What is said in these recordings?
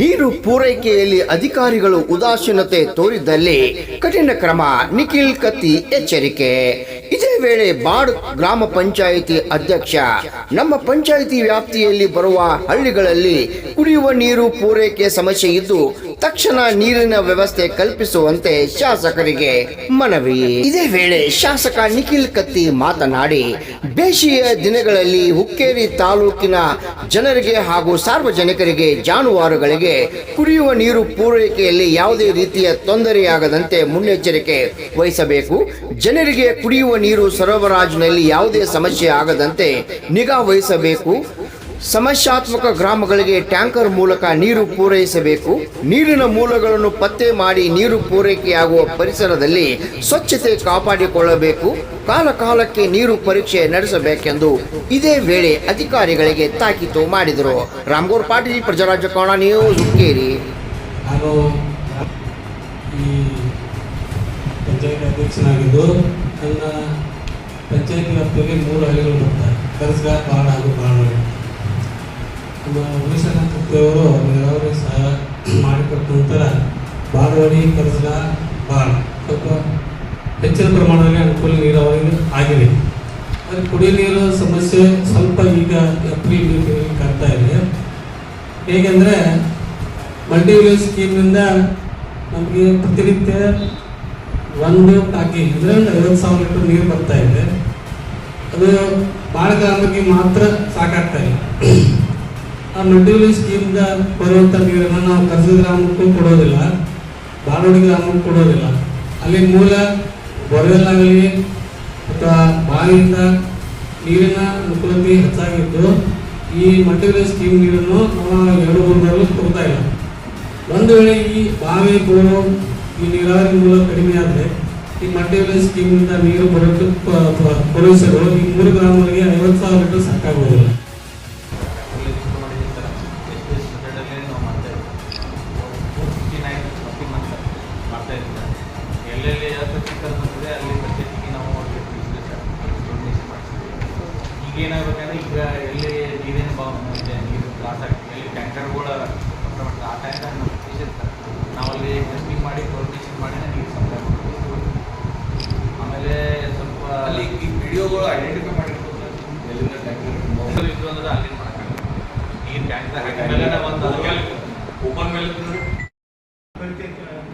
ನೀರು ಪೂರೈಕೆಯಲ್ಲಿ ಅಧಿಕಾರಿಗಳು ಉದಾಸೀನತೆ ತೋರಿದ್ದಲ್ಲಿ ಕಠಿಣ ಕ್ರಮ, ನಿಖಿಲ್ ಕತ್ತಿ ಎಚ್ಚರಿಕೆ. ಇದೇ ವೇಳೆ ಬಾಡ್ ಗ್ರಾಮ ಪಂಚಾಯಿತಿ ಅಧ್ಯಕ್ಷ, ನಮ್ಮ ಪಂಚಾಯಿತಿ ವ್ಯಾಪ್ತಿಯಲ್ಲಿ ಬರುವ ಹಳ್ಳಿಗಳಲ್ಲಿ ಕುಡಿಯುವ ನೀರು ಪೂರೈಕೆ ಸಮಸ್ಯೆ ಇದ್ದು, ತಕ್ಷಣ ನೀರಿನ ವ್ಯವಸ್ಥೆ ಕಲ್ಪಿಸುವಂತೆ ಶಾಸಕರಿಗೆ ಮನವಿ. ಇದೇ ವೇಳೆ ಶಾಸಕ ನಿಖಿಲ್ ಕತ್ತಿ ಮಾತನಾಡಿ, ಬೇಸಿಗೆಯ ದಿನಗಳಲ್ಲಿ ಹುಕ್ಕೇರಿ ತಾಲೂಕಿನ ಜನರಿಗೆ ಹಾಗೂ ಸಾರ್ವಜನಿಕರಿಗೆ ಜಾನುವಾರುಗಳಿಗೆ ಕುಡಿಯುವ ನೀರು ಪೂರೈಕೆಯಲ್ಲಿ ಯಾವುದೇ ರೀತಿಯ ತೊಂದರೆಯಾಗದಂತೆ ಮುನ್ನೆಚ್ಚರಿಕೆ ವಹಿಸಬೇಕು. ಜನರಿಗೆ ಕುಡಿಯುವ ನೀರು ಸರಬರಾಜಿನಲ್ಲಿ ಯಾವುದೇ ಸಮಸ್ಯೆ ಆಗದಂತೆ ನಿಗಾ ವಹಿಸಬೇಕು. ಸಮಸ್ಯಾತ್ಮಕ ಗ್ರಾಮಗಳಿಗೆ ಟ್ಯಾಂಕರ್ ಮೂಲಕ ನೀರು ಪೂರೈಸಬೇಕು. ನೀರಿನ ಮೂಲಗಳನ್ನು ಪತ್ತೆ ಮಾಡಿ ನೀರು ಪೂರೈಕೆಯಾಗುವ ಪರಿಸರದಲ್ಲಿ ಸ್ವಚ್ಛತೆ ಕಾಪಾಡಿಕೊಳ್ಳಬೇಕು. ಕಾಲಕಾಲಕ್ಕೆ ನೀರು ಪರೀಕ್ಷೆ ನಡೆಸಬೇಕೆಂದು ಇದೇ ವೇಳೆ ಅಧಿಕಾರಿಗಳಿಗೆ ತಾಕೀತು ಮಾಡಿದರು. ರಾಮಗೌರ್ ಪಾಟೀಲ್ ಪ್ರಜಾರಾಜ್ಯ ಕೋಣ ನ್ಯೂಸ್, ಹುಕ್ಕೇರಿ. ಪಂಚಾಯತ್ ಅಧ್ಯಕ್ಷನಾಗಿದ್ದು ನನ್ನ ವ್ಯಾಪ್ತಿಯಲ್ಲಿ ಮೂರು ಹಳ್ಳಿಗಳು ಬರ್ತವೆ. ಕರ್ಸ್ಗ ಹಾಗೂ ಉಮೇಶನವರು ನೀರಾವರಿ ಸಹಾಯ ಮಾಡಿಕೊಟ್ಟ ನಂತರ ಬಾಳವಾಡಿ ಪರಿಸರ ಭಾಳ ಸ್ವಲ್ಪ ಹೆಚ್ಚಿನ ಪ್ರಮಾಣದಲ್ಲಿ ಅನುಕೂಲ ನೀರಾವರಿ ಆಗಿದೆ. ಆದರೆ ಕುಡಿಯ ನೀರು ಸಮಸ್ಯೆ ಸ್ವಲ್ಪ ಈಗ ಏಪ್ರಿಲ್ ಮೇ ತಿಂಗಳಲ್ಲಿ ಕಾಡ್ತಾ ಇದೆ. ಹೇಗೆಂದರೆ ಮಲ್ಟಿವಿಲೇಜ್ ಸ್ಕೀಮ್ನಿಂದ ನಮಗೆ ಪ್ರತಿನಿತ್ಯ ಒಂದು ಟಾಕಿ ಅಂದರೆ ಐವತ್ತು ಸಾವಿರ ಲೀಟರ್ ನೀರು ಬರ್ತಾ ಇದೆ. ಅದು ಭಾಳ ಗ್ರಾಮಕ್ಕೆ ಮಾತ್ರ ಸಾಕಾಗ್ತಾ ಇಲ್ಲ ಆ ಮಲ್ಟಿವಿಲೇಜ್ ಸ್ಕೀಮ್ದ ಬರುವಂಥ ನೀರನ್ನು ನಾವು ಕರ್ಸ ಗ್ರಾಮಕ್ಕೂ ಕೊಡೋದಿಲ್ಲ ಬಾಳೋಡಿ ಗ್ರಾಮಕ್ಕೂ ಕೊಡೋದಿಲ್ಲ. ಅಲ್ಲಿ ಮೂಲ ಬೋರ್ವೆಲ್ ಆಗಲಿ ಅಥವಾ ಬಾವಿಯಿಂದ ನೀರಿನ ಅನುಕೂಲತೆ ಹೆಚ್ಚಾಗಿದ್ದು, ಈ ಮಲ್ಟಿವಿಲೇಜ್ ಸ್ಕೀಮ್ ನೀರನ್ನು ನಾವು ಎರಡು ಮೂರು ಕೊಡ್ತಾ ಇಲ್ಲ. ಒಂದು ವೇಳೆ ಈ ಬಾವಿ ಬೋರು ಈ ನೀರಾವರಿ ಮೂಲ ಕಡಿಮೆ ಆದರೆ, ಈ ಮಲ್ಟಿವಿಲೇಜ್ ಸ್ಕೀಮ್ನಿಂದ ನೀರು ಬರೋಕ್ಕೆ ಪ- ಪ- ಪೂರೈಸಲು ಈ ಮೂರು ಗ್ರಾಮಗಳಿಗೆ ಐವತ್ತು ಸಾವಿರ ಲೀಟರ್ ಸಾಕಾಗುವುದಿಲ್ಲ ಏನಾಗಬೇಕಂದ್ರೆ ಈಗ ಎಲ್ಲಿ ನೀರಿನ ಭಾವ ಇದೆ ನೀರು ಲಾಸ್ ಆಗ್ತದೆ ಎಲ್ಲಿ ಟ್ಯಾಂಕರ್ಗಳ ಆ ಟೈಮ್ದಾಗ ನಮ್ಮ ಇರ್ತಾರೆ ನಾವಲ್ಲಿ ಟೆಸ್ಟಿಂಗ್ ಮಾಡಿ ಕೋರ್ಡಿನೇಷನ್ ಮಾಡಿ ನೀರು ಸಪ್ಲೈ ಮಾಡ್ತೀವಿ. ಆಮೇಲೆ ಸ್ವಲ್ಪ ಅಲ್ಲಿ ಈ ವಿಡಿಯೋಗಳು ಐಡೆಂಟಿಫೈ ಮಾಡಿರ್ಬೋದು. ಎಲ್ಲಿಂದ ಟ್ಯಾಂಕರ್ ಇದ್ದು ಅಂದ್ರೆ ಅಲ್ಲಿ ಮಾಡೋಕ್ಕಾಗಲ್ಲ ನೀರು ಟ್ಯಾಂಕರ್ ಹಾಕಿದ್ಮೇಲೆ ಒಂದು ಅದಕ್ಕೆ ಓಪನ್ ಮೇಲೆ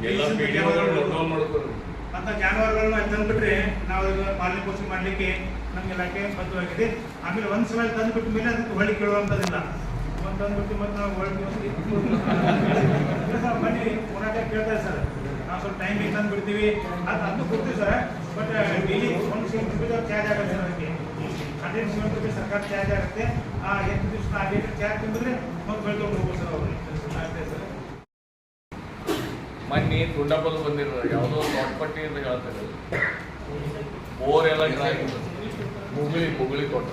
ಎಲ್ಲ ಅಂತ ಜಾನುವಾರುಗಳನ್ನ ತಂದ್ಬಿಟ್ರೆ ನಾವು ಪಾಲನೆ ಪೋಷಣೆ ಮಾಡ್ಲಿಕ್ಕೆ ನಮ್ಮ ಇಲಾಖೆ ಬದ್ಧವಾಗಿದೆ ಆಮೇಲೆ ಒಂದು ಸಲ ತಂದುಬಿಟ್ಟ ಮೇಲೆ ಅದಕ್ಕೆ ಹೊಳಿ ಕೇಳುವಂಥದ್ದಿಲ್ಲ. ಒಂದು ತಂದುಬಿಟ್ಟು ಮತ್ತೆ ನಾವು ಹೊಳಿ ಬನ್ನಿ ಹೋರಾಟ ಕೇಳ್ತಾರೆ ಸರ್. ನಾವು ಸ್ವಲ್ಪ ಟೈಮಿಗೆ ತಂದು ಬಿಡ್ತೀವಿ ಅದು ಅದು ಕೊಡ್ತೀವಿ ಸರ್ ಬಟ್ ಡೈಲಿ ಒಂದು ಸೆವೆಂಟಿ ರುಪೀಸ್ ಚಾರ್ಜ್ ಆಗುತ್ತೆ ಸರ್ ಅದಕ್ಕೆ. ಹಂಡ್ರೆಡ್ ಸೆವೆಂಟಿ ರುಪೀಸ್ ಸರ್ಕಾರ ಚಾರ್ಜ್ ಆಗುತ್ತೆ. ಆ, ಎಂಟು ದಿವಸ ಆ ಡೇಟ್ ಚಾರ್ಜ್ ತುಂಬಿದ್ರೆ ಮತ್ತೆ ಬೆಳ್ಕೊಂಡು ಹೋಗ್ಬೋದು ಸರ್ ಅವರು. ಮನ್ನಿ ಸರ್ ಬಂದಿರೋ ಯಾವುದೋ ದೊಡ್ಡಪಟ್ಟಿ ಅಂತ ಹೇಳ್ತಾರೆ ಬೋರ್ ಎಲ್ಲ ಮುಗುಳಿ ಮುಗುಳಿ ಕೋಟ.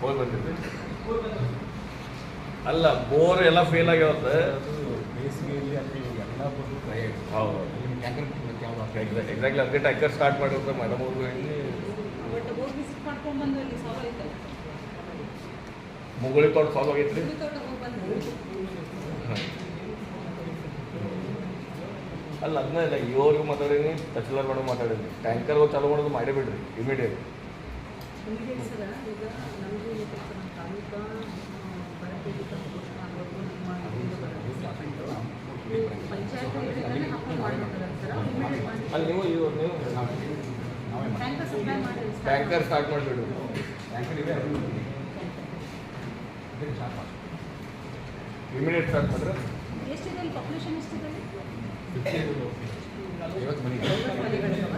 ಹೋಗಿ ಬಂದಿದ್ದೆ ಅಲ್ಲ ಬೋರ್ ಎಲ್ಲ ಫೇಲ್ ಆಗ್ಯಾವತ್ತ. ಹೌದು. ಎಕ್ಸಾಕ್ಟ್ಲಿ ಅದಕ್ಕೆ ಟ್ಯಾಂಕರ್ ಸ್ಟಾರ್ಟ್ ಮಾಡಿರ್ತಾರೆ ಮೇಡಮ್ ಅವರು ಹೇಳಿ. ಬಂದು ಅಲ್ಲಿ ಮುಗುಳಿ ತೋಟ ಸಾಲ್ವ್ ಆಗೈತ್ರಿ. ಬಂದು. ಅಲ್ಲ ಅದನ್ನ ಇಲ್ಲ ಇವ್ರಿಗೂ ಮಾತಾಡೀನಿ ತಹಸೀಲ್ದಾರ್ ಮೇಡಮ್ ಮಾತಾಡೀನಿ. ಟ್ಯಾಂಕರ್ ಚಾಲೂ ಮಾಡೋದು ಮಾಡಿಬಿಡ್ರಿ ಇಮಿಡಿಯೇಟ್ ಇಮಿಡಿಯೇಟ್ ಸರ ಈಗ ನಮಗೆ ನಮ್ಮ ತಾಲೂಕಾ ಬರಪೀಡಿತ ಘೋಷಣೆ ಆಗೋದು ನಿಮ್ಮ ಬರೋದು. ಪಂಚಾಯತ್ ಸರ್ ಮಾಡಿ ಅಲ್ಲಿ ನೀವು ಇವ್ರು ನೀವು ಟ್ಯಾಂಕರ್ ಸಪ್ಲೈ ಮಾಡಿ ಟ್ಯಾಂಕರ್ ಸ್ಟಾರ್ಟ್ ಮಾಡಿಬಿಡ್ರಿ ಇಮಿಡಿಯೇಟ್ ಸ್ಟಾರ್ಟ್ ಮಾಡ್ರೆ ಎಷ್ಟಿದೆ ಪಾಪ್ಯುಲೇಷನ್ ಎಷ್ಟಿದೆ ಇವತ್ತು ಐವತ್ತು ಮನೆ. ಐವತ್ತು ಮನೆಗಳಿದಾವ?